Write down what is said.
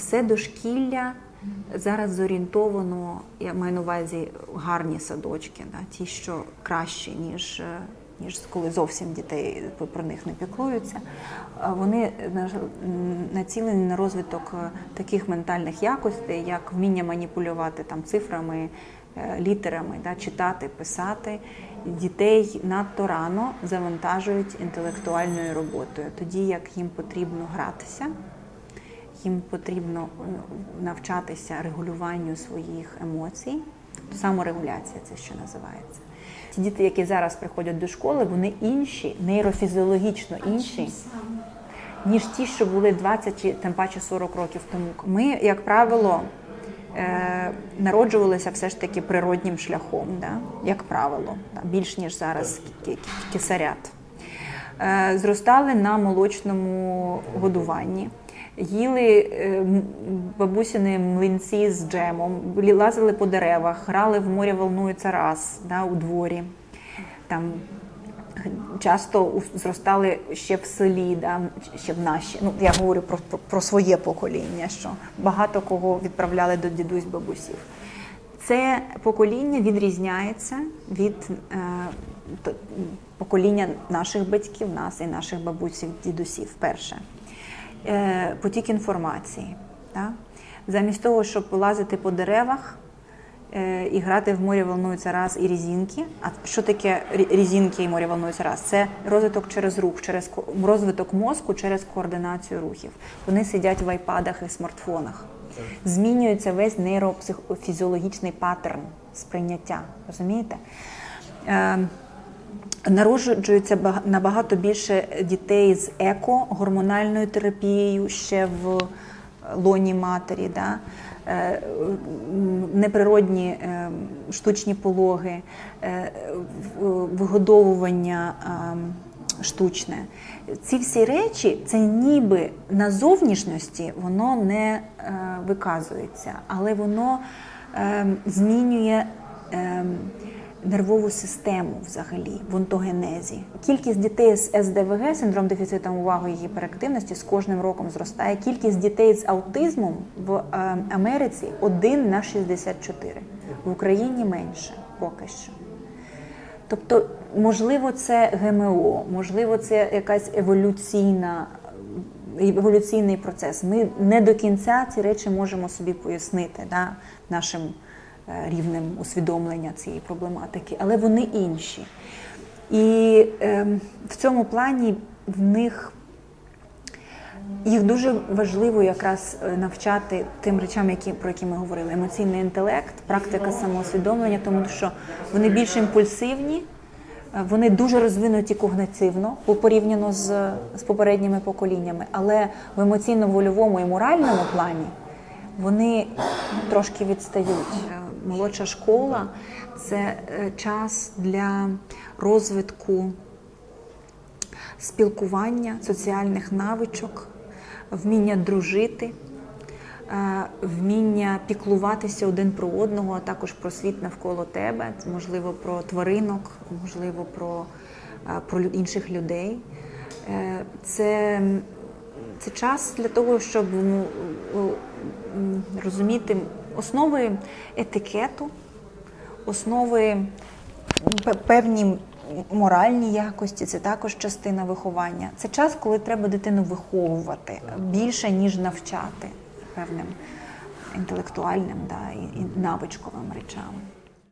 все дошкілля зараз зорієнтовано, я маю на увазі гарні садочки, да, ті, що кращі, ніж. е, Ніж коли зовсім дітей про них не піклуються, вони націлені на розвиток е, таких ментальних якостей, як вміння маніпулювати там цифрами, е, літерами, да, читати, писати. Дітей надто рано завантажують інтелектуальною роботою, тоді як їм потрібно гратися, їм потрібно ну, навчатися регулюванню своїх емоцій. Саморегуляція це що називається. Ті діти, які зараз приходять до школи, вони інші, нейрофізіологічно інші, ніж ті, що були 20 чи тим паче 40 років тому. Ми, як правило, е, народжувалися все ж таки природнім шляхом, да? як правило, більш ніж зараз кесарят. Е, Зростали на молочному годуванні. Їли е, бабусіни млинці з джемом, лазили по деревах, грали в морі волнується раз да, у дворі. Там часто зростали ще в селі, да, ще в наші. Ну, я говорю про, про, про своє покоління, що багато кого відправляли до дідусь бабусів. Це покоління відрізняється від е, покоління наших батьків, нас і наших бабусів, дідусів. Перше потік інформації. Да? Замість того, щоб лазити по деревах е, і грати в морі волнується раз і різінки. А що таке різінки і море волнується раз? Це розвиток через рух, через розвиток мозку через координацію рухів. Вони сидять в айпадах і смартфонах. Змінюється весь нейрофізіологічний паттерн сприйняття. Розумієте? Е, Народжується набагато більше дітей з еко, гормональною терапією ще в лоні матері, да? е, неприродні е, штучні пологи, е, вигодовування е, штучне. Ці всі речі, це ніби на зовнішності воно не е, виказується, але воно е, змінює. Е, нервову систему взагалі в онтогенезі. Кількість дітей з СДВГ, синдром дефіциту уваги і гіперактивності, з кожним роком зростає. Кількість дітей з аутизмом в е, Америці 1 на 64. В Україні менше поки що. Тобто, можливо, це ГМО, можливо, це якась еволюційна. Еволюційний процес. Ми не до кінця ці речі можемо собі пояснити да, нашим е, рівнем усвідомлення цієї проблематики, але вони інші. І ем, в цьому плані в них їх дуже важливо якраз е, навчати тим речам, які, про які ми говорили: емоційний інтелект, практика самоусвідомлення, тому що вони більш імпульсивні, е, вони дуже розвинуті когнитивно порівняно з, з попередніми поколіннями, але в емоційно-вольовому і моральному плані вони трошки відстають. Молодша школа це е, час для розвитку спілкування, соціальних навичок, вміння дружити, е, вміння піклуватися один про одного, а також про світ навколо тебе, можливо, про тваринок, можливо, про, е, про інших людей. Це, це час для того, щоб ну, розуміти основи етикету, основи пе- певні моральні якості, це також частина виховання. Це час, коли треба дитину виховувати більше, ніж навчати певним інтелектуальним да, і навичковим речам.